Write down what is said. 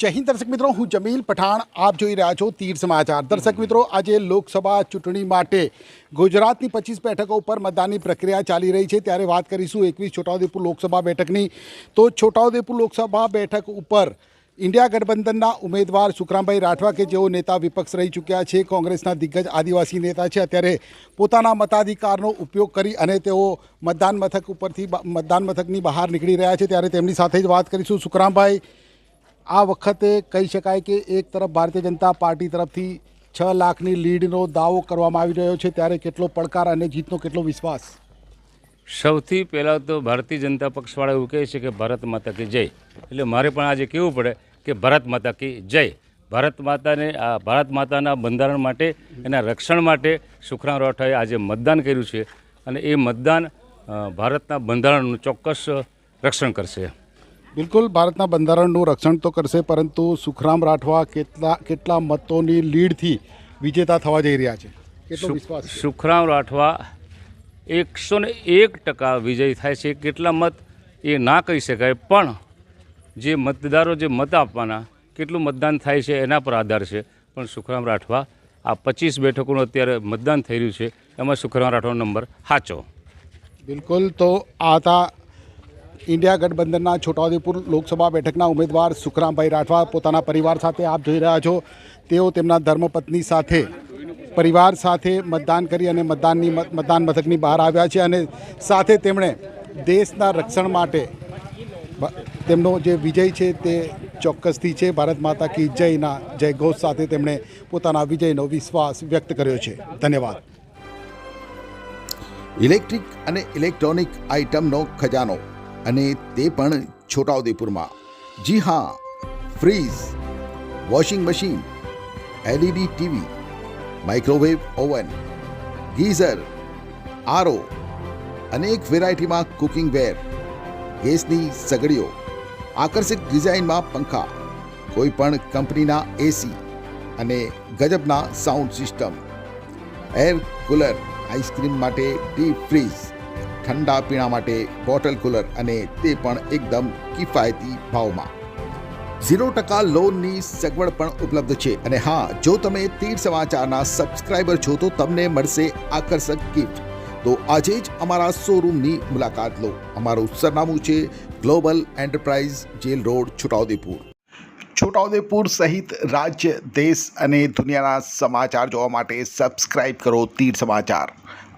જય હિન્દ દર્શક મિત્રો, હું જમીલ પઠાણ, આપ જોઈ રહ્યા છો તીર સમાચાર. દર્શક મિત્રો, આજે લોકસભા ચૂંટણી માટે ગુજરાતની પચીસ બેઠકો ઉપર મતદાનની પ્રક્રિયા ચાલી રહી છે. ત્યારે વાત કરીશું એકવીસ છોટાઉદેપુર લોકસભા બેઠકની. તો છોટાઉદેપુર લોકસભા બેઠક ઉપર ઇન્ડિયા ગઠબંધનના ઉમેદવાર સુખરામભાઈ રાઠવા કે જેઓ નેતા વિપક્ષ રહી ચૂક્યા છે, કોંગ્રેસના દિગ્ગજ આદિવાસી નેતા છે, અત્યારે પોતાના મતાધિકારનો ઉપયોગ કરી અને તેઓ મતદાન મથક ઉપરથી મતદાન મથકની બહાર નીકળી રહ્યા છે. ત્યારે તેમની સાથે જ વાત કરીશું સુખરામભાઈ. આ વખતે કહી શકાય કે એક તરફ ભારતીય જનતા પાર્ટી તરફથી છ લાખની લીડનો દાવો કરવામાં આવી રહ્યો છે, ત્યારે કેટલો પડકાર અને જીતનો કેટલો વિશ્વાસ? સૌથી પહેલાં તો ભારતીય જનતા પક્ષવાળા એવું કહે છે કે ભારત માતા કી જય. એટલે મારે પણ આજે કહેવું પડે કે ભારત માતા કી જય. ભારત માતાને, આ ભારત માતાના બંધારણ માટે એના રક્ષણ માટે સુખરામ રાઠવાએ આજે મતદાન કર્યું છે અને એ મતદાન ભારતના બંધારણનું ચોક્કસ રક્ષણ કરશે. બિલકુલ ભારતના બંધારણનું રક્ષણ તો કરશે પરંતુ સુખરામ રાઠવા કેટલા કેટલા મતોની લીડથી વિજેતા થવા જઈ રહ્યા છે? કેટલો વિશ્વાસ સુખરામ રાઠવા એકસો ને એક ટકા વિજય થાય છે. કેટલા મત એ ના કહી શકાય પણ જે મતદારો જે મત આપવાના કેટલું મતદાન થાય છે એના પર આધાર છે. પણ સુખરામ રાઠવા આ પચીસ બેઠકોનું અત્યારે મતદાન થઈ રહ્યું છે. એમાં સુખરામ રાઠવાનો નંબર સાચો. બિલકુલ તો આ હતા ઇન્ડિયા ગઠબંધનના છોટાઉદેપુર લોકસભા બેઠકના ઉમેદવાર સુખરામભાઈ રાઠવા પોતાના પરિવાર સાથે આપ જોઈ રહ્યા છો. તેઓ તેમના ધર્મપત્ની સાથે, પરિવાર સાથે મતદાન કરી અને મતદાનની મત- મતદાન મથકની બહાર આવ્યા છે અને સાથે તેમણે દેશના રક્ષણ માટે તેમનો જે વિજય છે તે ચોક્કસથી છે. ભારત માતા કી જયના જય ઘોષ સાથે તેમણે પોતાના વિજયનો વિશ્વાસ વ્યક્ત કર્યો છે. ધન્યવાદ. ઇલેક્ટ્રિક અને ઇલેક્ટ્રોનિક આઇટમનો ખજાનો અને તે પણ છોટાઉદેપુરમાં. જી હા, fridge, washing machine, LED TV, microwave oven, geyser, RO અનેક વેરાયટીમાં કુકિંગ વેર, ગેસની સગડીઓ આકર્ષક ડિઝાઇનમાં પંખા, કોઈ પણ કંપનીના એસી અને ગજબના sound system, air cooler, ice cream માટે ડીપ ફ્રીઝ ઠંડા પીણા માટે બોટલ કુલર અને તે પણ એકદમ કિફાયતી ભાવમાં. ઝીરો ટકા લોનની સગવડ પણ ઉપલબ્ધ છે અને હા, જો તમે તીર સમાચારના સબસ્ક્રાઇબર છો તો તમને મળશે આકર્ષક ગિફ્ટ તો આજે જ અમારા શોરૂમની મુલાકાત લો. અમારું સરનામું છે global enterprise jail road Chhotaudepur. Chhotaudepur સહિત રાજ્ય, દેશ અને દુનિયાના સમાચાર જોવા માટે સબસ્ક્રાઇબ કરો તીર સમાચાર.